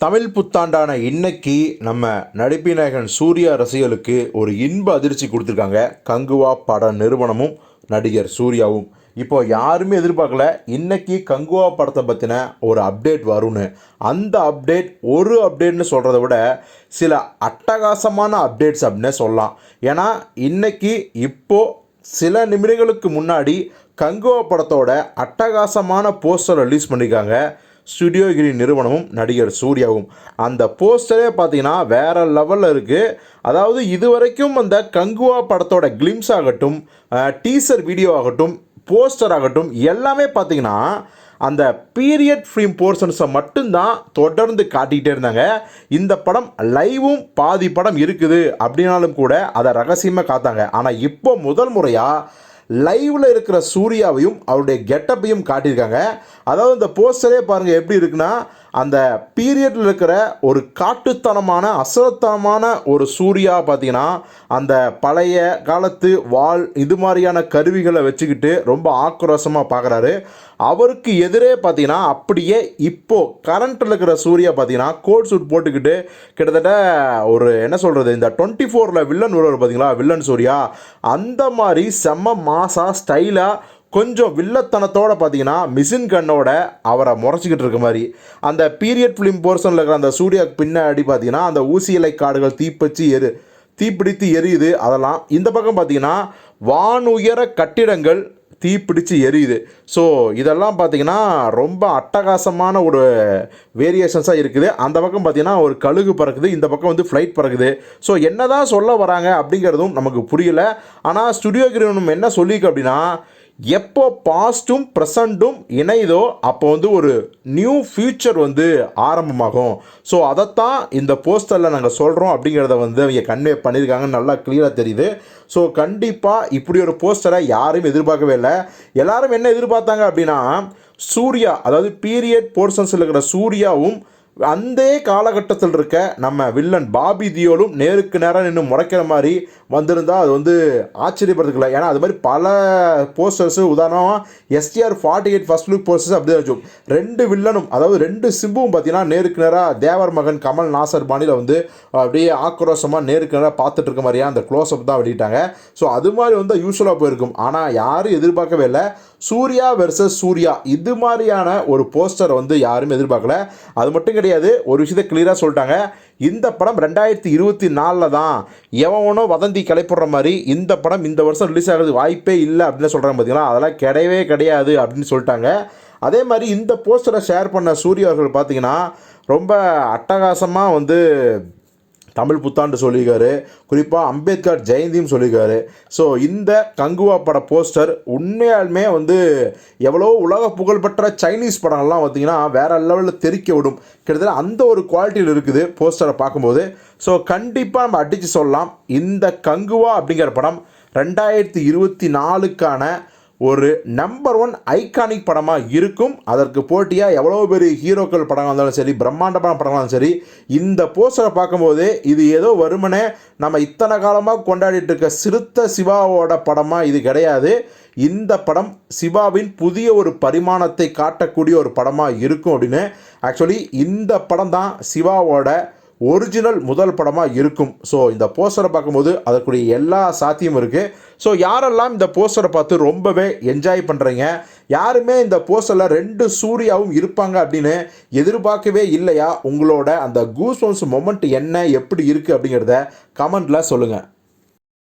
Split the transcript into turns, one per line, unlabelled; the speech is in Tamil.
தமிழ் புத்தாண்டான இன்னைக்கு நம்ம நடிப்பிநாயகன் சூர்யா ரசிகர்களுக்கு ஒரு இன்ப அதிர்ச்சி கொடுத்துருக்காங்க. கங்குவா பட நிறுவனமும் நடிகர் சூர்யாவும். இப்போ யாருமே எதிர்பார்க்கல இன்னைக்கு கங்குவா படத்தை பற்றின ஒரு அப்டேட் வரும்னு. அந்த அப்டேட் ஒரு அப்டேட்னு சொல்கிறத விட சில அட்டகாசமான அப்டேட்ஸ் அப்படின்னே சொல்லலாம். ஏன்னா இன்னைக்கு இப்போது சில நிமிடங்களுக்கு முன்னாடி கங்குவா படத்தோட அட்டகாசமான போஸ்டர் ரிலீஸ் பண்ணியிருக்காங்க ஸ்டுடியோ கிரி நிறுவனமும் நடிகர் சூர்யாவும். அந்த போஸ்டரே பார்த்தீங்கன்னா வேறு லெவலில் இருக்குது அதாவது இதுவரைக்கும் அந்த கங்குவா படத்தோட கிளிம்ஸ் ஆகட்டும் டீசர் வீடியோ ஆகட்டும் போஸ்டர் ஆகட்டும் எல்லாமே பார்த்தீங்கன்னா அந்த பீரியட் ஃபிலிம் போர்ஷன்ஸை மட்டும்தான் தொடர்ந்து காட்டிகிட்டே இருந்தாங்க. இந்த படம் லைவும் பாதி படம் இருக்குது. அப்படின்னாலும் கூட அதை ரகசியமாக காத்தாங்க ஆனால் இப்போ முதல் முறையாக லைவில் இருக்கிற சூர்யாவையும் அவருடைய கெட்டப்பையும் காட்டியிருக்காங்க. அதாவது இந்த போஸ்டரே பாருங்கள் எப்படி இருக்குன்னா அந்த பீரியடில் இருக்கிற ஒரு காட்டுத்தனமான அசலத்தனமான ஒரு சூர்யா பார்த்தீங்கன்னா அந்த பழைய காலத்து வாள் இது மாதிரியான கருவிகளை வச்சுக்கிட்டு ரொம்ப ஆக்ரோஷமாக பார்க்குறாரு. அவருக்கு எதிரே பார்த்தீங்கன்னா அப்படியே இப்போது கரண்ட்டில் இருக்கிற சூர்யா பார்த்தீங்கன்னா கோட் சூட் போட்டுக்கிட்டு கிட்டத்தட்ட ஒரு என்ன சொல்கிறது இந்த டுவெண்ட்டி ஃபோரில் வில்லன் வருவார் பார்த்தீங்களா வில்லன் சூர்யா. அந்த மாதிரி செம்ம மாசாக ஸ்டைலாக கொஞ்சம் வில்லத்தனத்தோடு பார்த்தீங்கன்னா மிஷின் கண்ணோட அவரை முறைச்சிக்கிட்டு இருக்க மாதிரி. அந்த பீரியட் ஃபிலிம் போர்ஷனில் இருக்கிற அந்த சூர்யாவுக்கு பின்னாடி பார்த்தீங்கன்னா அந்த ஊசி இலை காடுகள் தீப்பச்சு எரு தீப்பிடித்து எரியுது அதெல்லாம். இந்த பக்கம் பார்த்தீங்கன்னா வானுயர கட்டிடங்கள் தீப்பிடிச்சு எரியுது. ஸோ இதெல்லாம் பார்த்தீங்கன்னா ரொம்ப அட்டகாசமான ஒரு வேரியேஷன்ஸாக இருக்குது. அந்த பக்கம் பார்த்திங்கன்னா ஒரு கழுகு பறக்குது இந்த பக்கம் வந்து ஃப்ளைட் பறக்குது. ஸோ என்னதான் சொல்ல வராங்க அப்படிங்கிறதும் நமக்கு புரியல. ஆனால் ஸ்டுடியோ கிரீவனும் என்ன சொல்லியிருக்கு அப்படின்னா எப்போ பாஸ்ட்டும் ப்ரெசண்ட்டும் இணையுதோ அப்போ வந்து ஒரு நியூ ஃபியூச்சர் வந்து ஆரம்பமாகும். ஸோ அதைத்தான் இந்த போஸ்டரில் நாங்கள் சொல்கிறோம் அப்படிங்கிறத வந்து அவங்க கன்வே பண்ணியிருக்காங்கன்னு நல்லா கிளியராக தெரியுது. ஸோ கண்டிப்பாக இப்படி ஒரு போஸ்டரை யாரும் எதிர்பார்க்கவே இல்லை. எல்லாரும் என்ன எதிர்பார்த்தாங்க அப்படின்னா சூர்யா அதாவது பீரியட் போர்ஷன்ஸில் இருக்கிற சூர்யாவும் அந்த காலகட்டத்தில் இருக்க நம்ம வில்லன் பாபி தியோலும் நேருக்கு நேரம் நின்று முறைக்கிற மாதிரி வந்திருந்தால் அது வந்து ஆச்சரியப்படுறதுக்கு இல்லை ஏன்னா அது மாதிரி பல போஸ்டர்ஸு உதாரணமாக STR forty eight first look posters அப்படி தான் ரெண்டு வில்லனும் அதாவது ரெண்டு சிம்புவும் பார்த்தீங்கன்னா நேருக்கு நேராக தேவர் மகன் கமல் நாசர் பாணியில் வந்து அப்படியே ஆக்ரோஷமாக நேருக்கு நேராக பார்த்துட்டு இருக்க மாதிரியா அந்த க்ளோஸ்அப் தான் வெளியிட்டாங்க. ஸோ அது மாதிரி வந்து யூஸ்வலாக போயிருக்கும். ஆனால் யாரும் எதிர்பார்க்கவே இல்லை. சூர்யா வெர்சஸ் சூர்யா. இது மாதிரியான ஒரு போஸ்டரை வந்து யாரும் எதிர்பார்க்கல. அது மட்டும் கிடையாது ஒரு விஷயத்தை கிளியராக சொல்லிட்டாங்க. இந்த படம் ரெண்டாயிரத்தி இருபத்தி நாலில் தான் எவனோ வதந்தி கிளைப்படுற மாதிரி இந்த படம் இந்த வருஷம் ரிலீஸ் ஆகிறது வாய்ப்பே இல்லை அப்படின்னு சொல்கிறாங்க பார்த்தீங்களா அதெல்லாம் கிடையவே கிடையாது அப்படின்னு சொல்லிட்டாங்க. அதே மாதிரி இந்த போஸ்டரை ஷேர் பண்ண சூர்யா அவர்கள் பார்த்தீங்கன்னா ரொம்ப அட்டகாசமாக வந்து தமிழ் புத்தாண்டு சொல்லியிருக்காரு. குறிப்பாக அம்பேத்கர் ஜெயந்தியும் சொல்லியிருக்காரு. ஸோ இந்த கங்குவா பட போஸ்டர் உண்மையாலுமே வந்து எவ்வளோ உலக புகழ்பெற்ற சைனீஸ் படங்கள்லாம் பார்த்திங்கன்னா வேற லெவலில் தெறிக்க விடும். கிட்டத்தட்ட அந்த ஒரு குவாலிட்டியில் இருக்குது போஸ்டரை பார்க்கும்போது. ஸோ கண்டிப்பாக நம்ம அடித்து சொல்லலாம். இந்த கங்குவா அப்படிங்கிற படம் ரெண்டாயிரத்தி இருபத்தி நாலுக்கான ஒரு நம்பர் ஒன் ஐகானிக் படமாக இருக்கும். அதற்கு போட்டியாக எவ்வளோ பெரிய ஹீரோக்கள் படமாக இருந்தாலும் சரி பிரம்மாண்டமான படம் சரி இந்த போஸ்டரை பார்க்கும்போது இது ஏதோ வருமனே நம்ம இத்தனை காலமாக கொண்டாடிட்டு இருக்க சிறுத்த சிவாவோட படமாக இது கிடையாது. இந்த படம் சிவாவின் புதிய ஒரு பரிமாணத்தை காட்டக்கூடிய ஒரு படமாக இருக்கும் அப்படின்னு. ஆக்சுவலி இந்த படம் தான் சிவாவோட ஒரிஜினல் முதல் படமாக இருக்கும். ஸோ இந்த போஸ்டரை பார்க்கும்போது அதற்குரிய எல்லா சாத்தியமும் இருக்குது ஸோ யாரெல்லாம் இந்த போஸ்டரை பார்த்து ரொம்பவே என்ஜாய் பண்ணுறீங்க யாருமே இந்த போஸ்டரில் ரெண்டு சூர்யாவும் இருப்பாங்க அப்படின்னு எதிர்பார்க்கவே இல்லையா? உங்களோட அந்த கூஸ் மொமெண்ட் என்ன எப்படி இருக்குது அப்படிங்கிறத கமெண்ட்டில் சொல்லுங்கள்